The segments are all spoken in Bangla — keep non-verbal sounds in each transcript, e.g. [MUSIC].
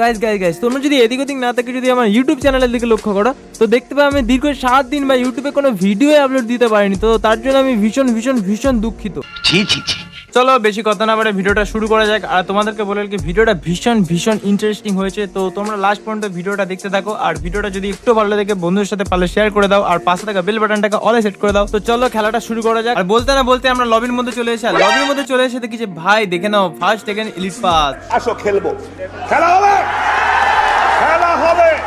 গাইজ গাইজ গাইজ তোমরা যদি এদিক ওদিক না থাকে যদি আমার ইউটিউব চ্যানেলের দিকে লক্ষ্য করো, তো দেখতে পাবে আমি দীর্ঘ সাত দিন বা ইউটিউবে কোনো ভিডিও আপলোড দিতে পারিনি, তো তার জন্য আমি ভীষণ ভীষণ ভীষণ দুঃখিত। ছি ছি ছি। চলো বেশি কথা না বাড়ে ভিডিওটা শুরু করা যাক। আর তোমাদেরকে বলে কি ভিডিওটা ভীষণ ভীষণ ইন্টারেস্টিং হয়েছে। তো তোমরা লাস্ট পর্যন্ত ভিডিওটা দেখতে থাকো। আর ভিডিওটা যদি একটু ভালো লাগে, বন্ধুদের সাথে পারলে শেয়ার করে দাও। আর পাশে থাকা বেল বাটনটাকে অলে সেট করে দাও। তো চলো খেলাটা শুরু করা যাক। আর বলতে না বলতে আমরা লবির মধ্যে চলে এসে লবির মধ্যে চলে এসে দেখি যে, ভাই, দেখে নাও ফার্স্ট সেকেন্ড ইলিশ পাস আসো, খেলব। খেলা হবে!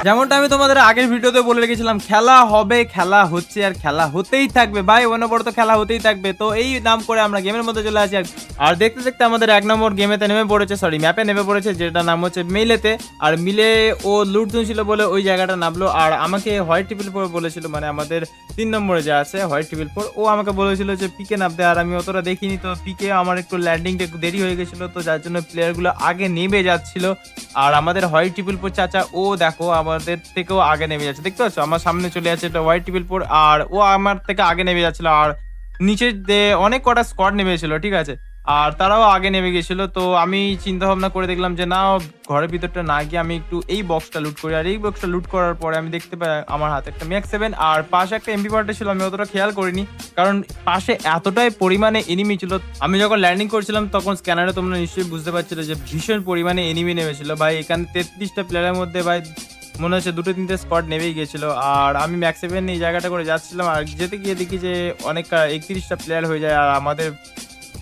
যেমনটা আমি তোমাদের আগের ভিডিওতে বলে রেখেছিলাম, খেলা হবে, খেলা হচ্ছে আর খেলা হতেই থাকবে। ভাই, অনবরত খেলা হতেই থাকবে। তো এই নাম করে আমরা গেমের মধ্যে চলে আসি। আর- দেখতে দেখতে আমাদের এক নম্বর গেমেতে নেমে পড়েছে সরি ম্যাপে নেমে পড়েছে যেটা নাম হচ্ছে মিলেতে। আর মিলে ও লুট ছিল বলে ওই জায়গাটা নামলো। আর আমাকে হোয়াইট টিপিল ফোর বলেছিল মানে আমাদের তিন নম্বরে যে আছে, হোয়াইট টিপিল ফোর, ও আমাকে বলেছিল যে পিকে নামতে। আর আমি অতটা দেখিনি। তো পিকে আমার একটু ল্যান্ডিংটা একটু দেরি হয়ে গেছিল, তো যার জন্য প্লেয়ারগুলো আগে নেমে যাচ্ছিল। আর আমাদের হোয়াইট টিপিল ফোর চাচা, ও দেখো আমাদের থেকেও আগে নেমে যাচ্ছে, দেখতে পাচ্ছ? আমার সামনে চলে যাচ্ছে এটা হোয়াইট টিপিল ফোর আর ও আমার থেকে আগে নেমে যাচ্ছিল, আর নিচে দে- অনেক কটা স্কোয়াড নেমেছিল ঠিক আছে? আর তারাও আগে নেমে গেছিল, তো আমি চিন্তা ভাবনা করে দেখলাম যে, না, ঘরের ভিতরটা না গিয়ে আমি একটু এই বক্সটা লুট করি। আর এই বক্সটা লুট করার পরে আমি দেখতে পাই, আমার হাতে একটা ম্যাক্স সেভেন আর পাশে একটা এমপি পার্টি ছিল, আমি অতটা খেয়াল করিনি, কারণ পাশে এতটাই পরিমাণে এনিমি ছিল। আমি যখন ল্যান্ডিং করছিলাম, তখন স্ক্যানারে তোমরা নিশ্চয়ই বুঝতে পারছিলে যে ভীষণ পরিমাণে এনিমি নেমেছিল। ভাই, এখানে তেত্রিশটা প্লেয়ারের মধ্যে ভাই মনে হচ্ছে দুটো তিনটে স্পট নেমেই গেছিল। আর আমি ম্যাক্স সেভেন এই জায়গাটা করে যাচ্ছিলাম, আর যেতে গিয়ে দেখি যে অনেক একত্রিশটা প্লেয়ার হয়ে যায়, আর আমাদের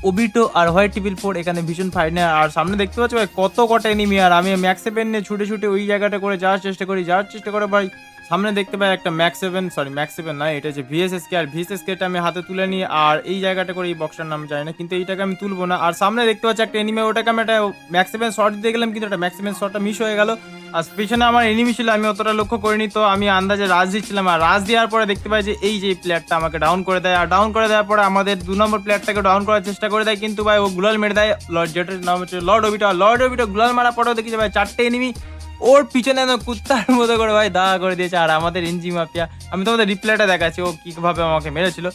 ওবিটো আর হোয়াইট টিপিল ফোর এখানে ভীষণ ফাইনে আর সামনে দেখতে পাচ্ছ ভাই, কত কটা এনিমি আর আমি ম্যাক্স সেভেন নিয়ে ছুটে ছুটে ওই জায়গাটা করে যাওয়ার চেষ্টা করি, যাওয়ার চেষ্টা করে ভাই সামনে দেখতে পাই একটা max seven sorry max seven নয়, এটা হচ্ছে ভিএসএস কে আর ভিএসএস কেটা আমি হাতে তুলে নিই, আর এই জায়গাটা করে এই বক্সটার নাম জানি না, কিন্তু এইটাকে আমি তুলবো না। আর সামনে দেখতে পাচ্ছি একটা এনিমি ওটাকে আমি একটা ম্যাক্স সেভেন শর্ট দিয়ে গেলাম, কিন্তু একটা ম্যাক্স সেভেন শর্টটা মিস হয়ে গেল। আর পিছনে আমার এনিমি ছিল, আমি অতটা লক্ষ্য করিনি, তো আমি আন্দাজে রাজ দিচ্ছিলাম। আর রাজ দেওয়ার পরে দেখতে পাই যে এই যে প্লেয়ারটা আমাকে ডাউন করে দেয়। আর ডাউন করে দেওয়ার পরে আমাদের দু নম্বর প্লেয়ারটাকে ডাউন করার চেষ্টা করে দেয়, কিন্তু ভাই ও গুলাল মেরে দেয়। লর্ড যেটার নাম হচ্ছে লর্ড ওবিটা লর্ড ওবিটা গুলাল মারা পরেও দেখি যে ভাই চারটে এনিমি ওর পিছনে একদম কুত্তার মতো করে ভাই দাঁড়া করে দিয়েছে, আর আমাদের ইঞ্জি মাফিয়া। আমি তোমাদের রিপ্লাইটা দেখাচ্ছি, ও কীভাবে আমাকে মেরেছিল।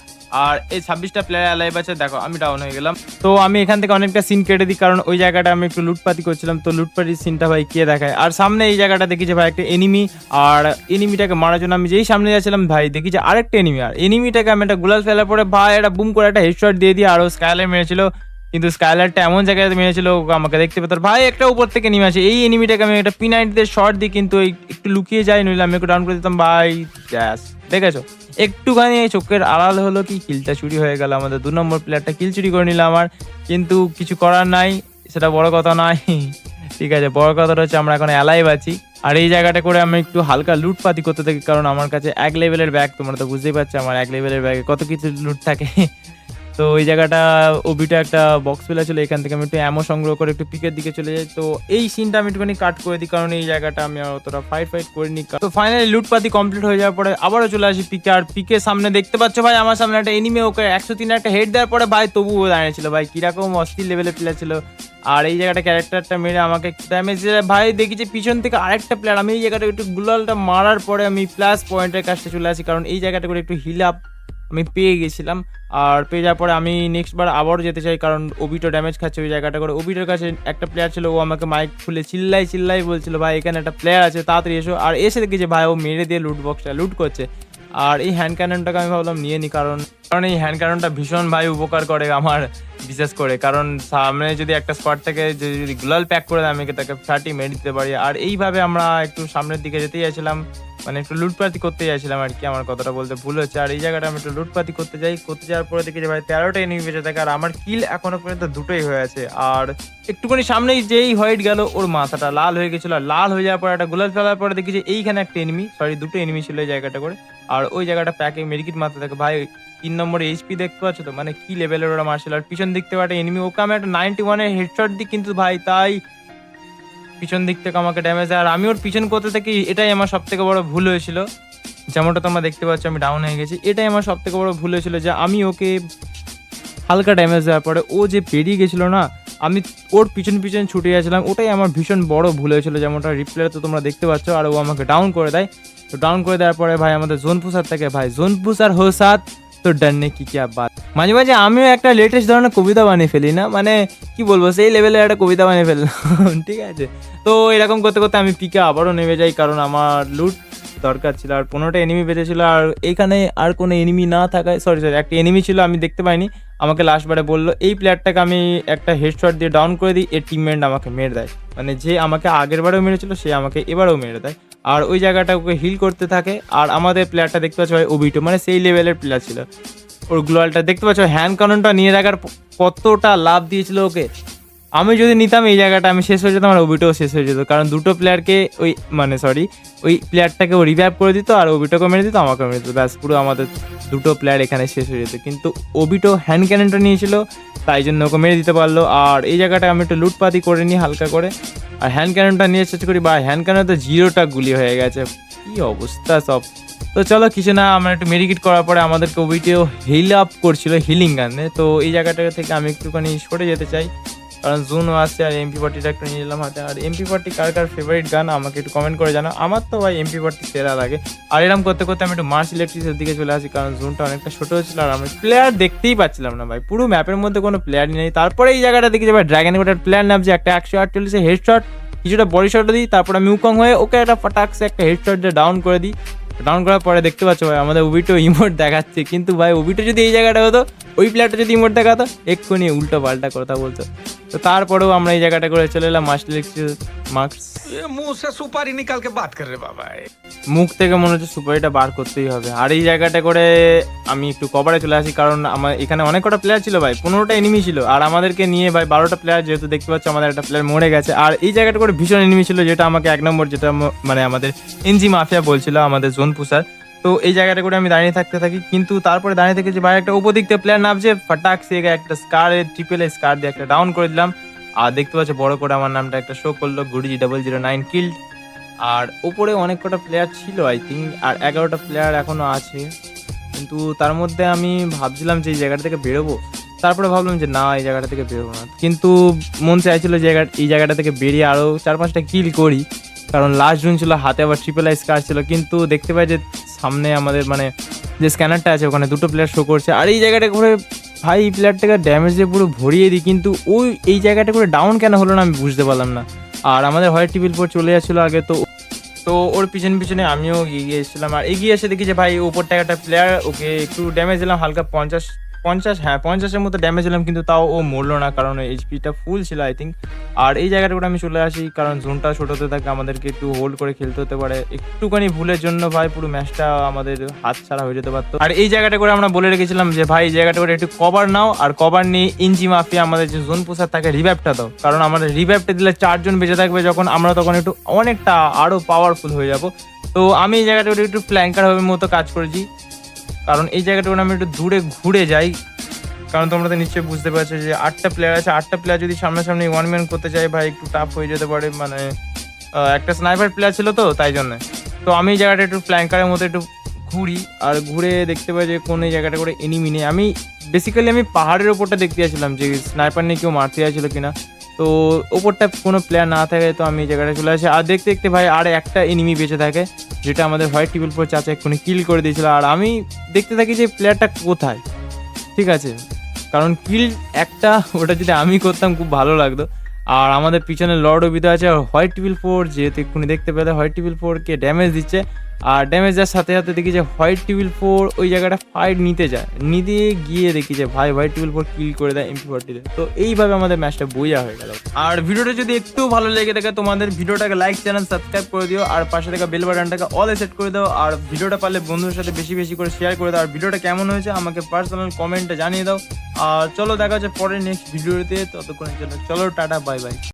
আর এই ছাব্বিশটা প্লেয়ার অ্যালাইভ আছে, দেখো, আমি ডাউন হয়ে গেলাম। তো আমি এখান থেকে অনেকটা সিন কেটে দিই, কারণ ওই জায়গাটা আমি একটু লুটপাতি করছিলাম। তো লুটপাতির সিনটা ভাই কে দেখায়? আর সামনে এই জায়গাটা দেখি যে ভাই একটা এনিমি আর এনিমিটাকে মারার জন্য আমি যেই সামনে যাচ্ছিলাম, ভাই দেখি যে আরেকটা এনিমি আর এনিমিটাকে আমি একটা গুলাল ফেলার পরে ভাই একটা বুম করে একটা হেডশট দিয়ে দিয়ে আরও স্কাইলার মেরেছিল। কিন্তু স্কাইলারটা এমন জায়গায় মেরেছিল আমাকে দেখতে পেত। ভাই, একটা উপর থেকে নেমে আসে। এই এনিমিটাকে আমি একটা পিনাইট দিয়ে শর্ট দিই, কিন্তু একটু লুকিয়ে যাই নইলে আমি একটু ডাউন করে দিতাম। ভাই, ব্যাস। দেখেছ? একটুখানি এই চোখের আড়াল হলো কি কিলটা চুরি হয়ে গেল আমাদের। দু নম্বর প্লেয়ারটা কিল চুরি করে নিল আমার, কিন্তু কিছু করার নাই, সেটা বড় কথা নয়। [LAUGHS] ঠিক আছে, বড় কথাটা হচ্ছে আমরা এখন অ্যালাইভ আছি। আর এই জায়গাটা করে আমি একটু হালকা লুটপাতি করতে থাকি, কারণ আমার কাছে এক লেভেলের ব্যাগ তোমরা তো বুঝতেই পারছ, আমার এক লেভেলের ব্যাগে কত কিছু লুট থাকে। তো ওই জায়গাটা, ওবিটা একটা বক্স ফেলা ছিল এখান থেকে আমি একটু অ্যামো সংগ্রহ করে একটু পিকের দিকে চলে যাই। তো এই সিনটা আমি একটুখানি কাট করে দিই, কারণ এই জায়গাটা আমি আর অতটা ফাইট ফাইট করিনি। তো ফাইনালি লুটপাতি কমপ্লিট হয়ে যাওয়ার পরে আবারও চলে আসি পিকে আর পিকে সামনে দেখতে পাচ্ছ ভাই, আমার সামনে একটা এনিমে ওকে একশো তিন একটা হেড দেওয়ার পরে ভাই তবুও দাঁড়িয়েছিল ভাই, কীরকম অস্থির লেভেলের প্লেয়ার ছিল। আর এই জায়গাটা ক্যারেক্টারটা মেরে আমাকে ড্যামেজ ভাই দেখি যে পিছন থেকে আরেকটা প্লেয়ার আমি এই জায়গাটা একটু গুলালটা মারার পরে আমি প্লাস পয়েন্টের কাছে চলে আসি, কারণ এই জায়গাটা করে একটু হিল আপ আমি পেয়ে গেছিলাম। আর পেয়ে যাওয়ার পরে আমি নেক্সট বার আবারও যেতে চাই, কারণ ওবিটো ড্যামেজ খাচ্ছে ওই জায়গাটা করে। ওবিটোর কাছে একটা প্লেয়ার ছিল, ও আমাকে মাইক খুলে চিল্লাই চিল্লাই বলছিল, ভাই, এখানে একটা প্লেয়ার আছে, তাড়াতাড়ি এসো। আর এসে দেখি যে, ভাই, ও মেরে দিয়ে লুট বক্সটা লুট করছে। আর এই হ্যান্ড ক্যাননটাকে আমি ভাবলাম নিয়ে নিই কারণ কারণ এই হ্যান্ড ক্যাননটা ভীষণ ভাই উপকার করে আমার, বিশেষ করে। কারণ সামনে যদি একটা স্পট থেকে যদি গুলাল প্যাক করে দেয়, আমি তাকে ফ্ল্যাটি মেরে দিতে পারি। আর এইভাবে আমরা একটু সামনের দিকে যেতে চাইছিলাম। মানে একটু লুটপাতি করতে যাচ্ছিলাম আর কি, আমার কথাটা বলতে ভুল হচ্ছে। আর এই জায়গাটা আমি একটু লুটপাতি করতে যাই, করতে যাওয়ার পরে দেখি যে ভাই তেরোটা এনিমি বেঁচে থাকে আর আমার কিল এখনও পর্যন্ত দুটোই হয়ে আছে। আর একটুখানি সামনেই যেই হোয়াইট গেল, ওর মাথাটা লাল হয়ে গেছিল। আর লাল হয়ে যাওয়ার পরে একটা গোলাল ফেলার পরে দেখি যে এইখানে একটা এনিমি সরি দুটো এনিমি ছিল এই জায়গাটা করে। আর ওই জায়গাটা প্যাকে মেরিকিট মাথা থাকে। ভাই, তিন নম্বরে এইচপি দেখতে পাচ্ছ তো? মানে কি লেভেলের ওরা মার্শাল আর পিছন থেকে একটা এনিমি ওকে আমি একটা নাইনটি ওয়ানের হেডশট দিই, কিন্তু ভাই তাই পিছন দিক থেকে আমাকে ড্যামেজ আর আমি ওর পিছন করতে থাকি, এটাই আমার সব থেকে বড় ভুল হয়েছিল। যেমনটা তোমরা দেখতে পাচ্ছ, আমি ডাউন হয়ে গেছি। এটাই আমার সব থেকে বড় ভুল হয়েছিল যে আমি ওকে হালকা ড্যামেজ দেওয়ার পরে ও যে পেরিয়ে গেছিল না, আমি ওর পিছন পিছন ছুটে গেছিলাম, ওটাই আমার ভীষণ বড় ভুল হয়েছিল। যেমনটা রিপ্লে তো তোমরা দেখতে পাচ্ছ, আর ও আমাকে ডাউন করে দেয়। তো ডাউন করে দেওয়ার পরে ভাই আমাদের জোন পুষার থাকে, ভাই জোন পুষার হো সাত তো ডরনে কি কি বাত মাঝে মাঝে আমিও একটা লেটেস্ট ধরনের কবিতা বানিয়ে ফেলি, না? মানে কি বলব, সেই লেভেলের একটা কবিতা বানিয়ে ফেললাম, [LAUGHS] ঠিক আছে? তো এরকম করতে করতে আমি পিকে আবারও নেমে যাই, কারণ আমার লুট দরকার ছিল, আর পনেরোটা এনিমি বেঁচেছিল, আর এখানে আর কোনো এনিমি না থাকায় সরি সরি একটা এনিমি ছিল, আমি দেখতে পাইনি। আমাকে লাস্টবারে বলল, এই প্লেয়ারটাকে আমি একটা হেডশট দিয়ে ডাউন করে দিই, এর টিমমেট আমাকে মেরে দেয়। মানে যে আমাকে আগের বারেও মেরেছিল, সে আমাকে এবারেও মেরে দেয়। আর ওই জায়গাটা ওকে হিল করতে থাকে, আর আমাদের প্লেয়ারটা দেখতে পাচ্ছ ভাই ওবিটো মানে সেই লেভেলের প্লেয়ার ছিল। ওর গ্লোয়ালটা দেখতে পাচ্ছ হ্যান্ড কাননটা নিয়ে রাখার কতটা লাভ দিয়েছিল ওকে। আমি যদি নিতাম এই জায়গাটা, আমি শেষ হয়ে যেতাম আর ওবিটাও শেষ হয়ে যেত। কারণ দুটো প্লেয়ারকে ওই মানে সরি ওই প্লেয়ারটাকে ও রিভাইভ করে দিত আর ওবিটোকে মেরে দিত আমাকে মেরে দিত। ব্যাস, পুরো আমাদের দুটো প্লেয়ার এখানে শেষ হয়ে যেত। কিন্তু ওবিটো হ্যান্ড ক্যানেনটা নিয়েছিল, তাই জন্য ওকে মেরে দিতে পারল। আর এই জায়গাটা আমি একটু লুটপাতি করে নিই হালকা করে। আর হ্যান্ড ক্যাননটা নিয়ে শেষ করি, বা হ্যান্ড ক্যানেন তো জিরোটা গুলি হয়ে গেছে। কী অবস্থা সব। তো চলো কিছু না আমরা একটু মেডিকেট করার পরে আমাদেরকে ওবিটিও হিল আপ করছিল হিলিং গানে। তো এই জায়গাটা থেকে আমি একটুখানি সরে যেতে চাই। কারণ জুনও আছে আর এমপি পার্টিটা একটু নিয়ে নিলাম হাতে। আর এমপি পার্টি কার কার ফেভারিট গান আমাকে একটু কমেন্ট করে জানাও। আমার তো ভাই এমপি পার্টি সেরা লাগে। আর এরকম করতে করতে আমি একটু মার্চ ইলেকট্রিক্সের দিকে চলে আসি, কারণ জুনটা অনেকটা ছোট হচ্ছিল আর আমি প্লেয়ার দেখতেই পাচ্ছিলাম না ভাই। পুরো ম্যাপের মধ্যে কোনো প্লেয়ারই নেই। তারপরে এই জায়গাটা দেখি যে ভাই ড্রাগন কোটার প্লেয়ার নামছে একটা একশো আটচল্লিশে হেড শট কিছুটা বডি শট দিই, তারপরে আমি উকং হয়ে ওকে একটা ফটাকসে একটা হেডশট দিয়ে ডাউন করে দিই। ডাউন করার পরে দেখতে পাচ্ছ ভাই, আমাদের উবিটো ইমোট দেখাচ্ছে। কিন্তু ভাই, উবিটো যদি এই জায়গাটা হতো, ওই প্লেয়ারটা যদি ইমোট দেখাতো, এক্ষুনি উল্টো পাল্টা কথা বলতো। তো তারপরেও আমরা এই জায়গাটা করে চলে এলাম মার্কস মুখে সুপারি নিকালকে বাদ করে রে বাবা মুখ থেকে মনে হচ্ছে সুপারিটা বার করতেই হবে। আর এই জায়গাটা করে আমি একটু কভারে চলে আসি কারণ আমার এখানে অনেক কটা প্লেয়ার ছিল ভাই পনেরোটা এনিমি ছিল। আর আমাদেরকে নিয়ে ভাই বারোটা প্লেয়ার যেহেতু দেখতে পাচ্ছ আমাদের একটা প্লেয়ার মরে গেছে। আর এই জায়গাটা করে ভীষণ এনিমি ছিল যেটা আমাকে এক নম্বর যেটা মানে আমাদের এনজি মাফিয়া বলছিল আমাদের জোন পুষার তো এই জায়গাটা করে আমি দাঁড়িয়ে থাকতে থাকি। কিন্তু তারপরে দাঁড়িয়ে থেকে যে বাইরে একটা উপদিক থেকে প্লেয়ার নামছে, ফাটাক সে একটা স্কার ট্রিপল স্কার দিয়ে একটা ডাউন করে দিলাম। আর দেখতে পাচ্ছ বড় করে আমার নামটা একটা শো করল গুডিজি ডাবল জিরো নাইন কিল্ড আর উপরে অনেক কটা প্লেয়ার ছিল আই থিঙ্ক আর এগারোটা প্লেয়ার এখনও আছে। কিন্তু তার মধ্যে আমি ভাবছিলাম যে এই জায়গাটা থেকে বেরোবো। তারপরে ভাবলাম যে না, এই জায়গাটা থেকে বেরোবো না। কিন্তু মন চাইছিল জায়গা এই জায়গাটা থেকে বেরিয়ে আরও চার পাঁচটা কিল করি। কারণ লাস্ট জুন ছিল, হাতে আবার ট্রিপল আই স্কার ছিল, কিন্তু দেখতে পাই যে সামনে আমাদের মানে যে স্ক্যানারটা আছে, ওখানে দুটো প্লেয়ার শো করছে, আর এই জায়গাটা করে ভাই এই প্লেয়ারটাকে ড্যামেজ দিয়ে পুরো ভরিয়ে দিই, কিন্তু ওই, এই জায়গাটা করে ডাউন কেন হলো না আমি বুঝতে পারলাম না। আর আমাদের হোয়াইট টিভির পর চলে যাচ্ছিল আগে, তো তো ওর পিছনে পিছনে আমিও এগিয়ে এসেছিলাম, আর এগিয়ে এসে দেখি যে ভাই ওপরটা একটা প্লেয়ার ওকে একটু ড্যামেজ দিলাম, হালকা পঞ্চাশ পঞ্চাশ হ্যাঁ পঞ্চাশের মতো ড্যামেজ দিলাম কিন্তু তাও ও মরলো না, কারণ এইচপিটা ফুল ছিল আই থিঙ্ক আর এই জায়গাটা করে আমি চলে আসি, কারণ জোনটা ছোট হতে থাকে আমাদেরকে একটু হোল্ড করে খেলতে হতে পারে। একটুখানি ভুলের জন্য ভাই, পুরো ম্যাচটা আমাদের হাত ছাড়া হয়ে যেতে পারতো। আর এই জায়গাটা করে আমরা বলে রেখেছিলাম যে, ভাই, এই জায়গাটা করে একটু কভার নাও, আর কভার নিয়ে ইঞ্জি মাফিয়া আমাদের যে জোন পোষার থাকে রিভাইভটা দাও। কারণ আমাদের রিভাইভটা দিলে চারজন বেঁচে থাকবে যখন আমরা তখন একটু অনেকটা আরও পাওয়ারফুল হয়ে যাব। তো আমি এই জায়গাটা করে একটু ফ্ল্যাঙ্কার ভাবে মতো কাজ করেছি। কারণ এই জায়গাটা আমি একটু দূরে ঘুরে যাই। কারণ তোমরা তো নিশ্চয়ই বুঝতে পারছ যে আটটা প্লেয়ার আছে, আটটা প্লেয়ার যদি সামনাসামনি ওয়ান ম্যান করতে চাই ভাই একটু টাফ হয়ে যেতে পারে। মানে একটা স্নাইপার প্লেয়ার ছিল তো, তাই জন্য। তো আমি এই জায়গাটা একটু ফ্ল্যাঙ্কারের মতো একটু ঘুরি আর ঘুরে দেখতে পাই যে কোন এই জায়গাটা করে এনিমি নেই। আমি বেসিক্যালি আমি পাহাড়ের ওপরটা দেখতে যাচ্ছিলাম যে স্নাইপার নিয়ে কেউ মারতে যাচ্ছিল কিনা। তো ওপরটা কোনো প্লেয়ার না থাকে তো আমি এই জায়গাটা চলে আসি। আর দেখতে দেখতে ভাই আর একটা এনিমি বেঁচে থাকে, যেটা আমাদের হোয়াইট টেবিল পর চাচা এক্ষুনি কিল করে দিয়েছিল। আর আমি দেখতে থাকি যে প্লেয়ারটা কোথায়, ঠিক আছে? কারণ কিল একটা, ওটা যদি আমি করতাম খুব ভালো লাগতো। আর আমাদের পিছনে লর্ড অবিদা আছে, আর হোয়াইট টিবিল ফোর যেহেতু এক্ষুনি দেখতে পেলে হোয়াইট টিবিল ফোরকে ড্যামেজ দিচ্ছে। আর ড্যামেজ দেওয়ার সাথে সাথে দেখি যে হোয়াইট টিবিল ফোর ওই জায়গাটা ফাইট নিতে যায়। নিতে গিয়ে দেখি যে ভাই হোয়াইট টিবিল ফোর কিল করে দেয় এমপি ফোরটিতে তো এইভাবে আমাদের ম্যাচটা বোঝা হয়ে গেল। আর ভিডিওটা যদি একটু ভালো লেগে থাকে, তোমাদের ভিডিওটাকে লাইক চ্যানেল সাবস্ক্রাইব করে দিও। আর পাশে থাকা বেল বাটনটাকে অল সেট করে দাও। আর ভিডিওটা পারলে বন্ধুদের সাথে বেশি বেশি করে শেয়ার করে দাও। আর ভিডিওটা কেমন হয়েছে, আমাকে পার্সোনাল কমেন্টে জানিয়ে দাও। আর চলো দেখা হচ্ছে পরের নেক্সট ভিডিওতে ততক্ষণে চলো চলো, টাটা বাই বাই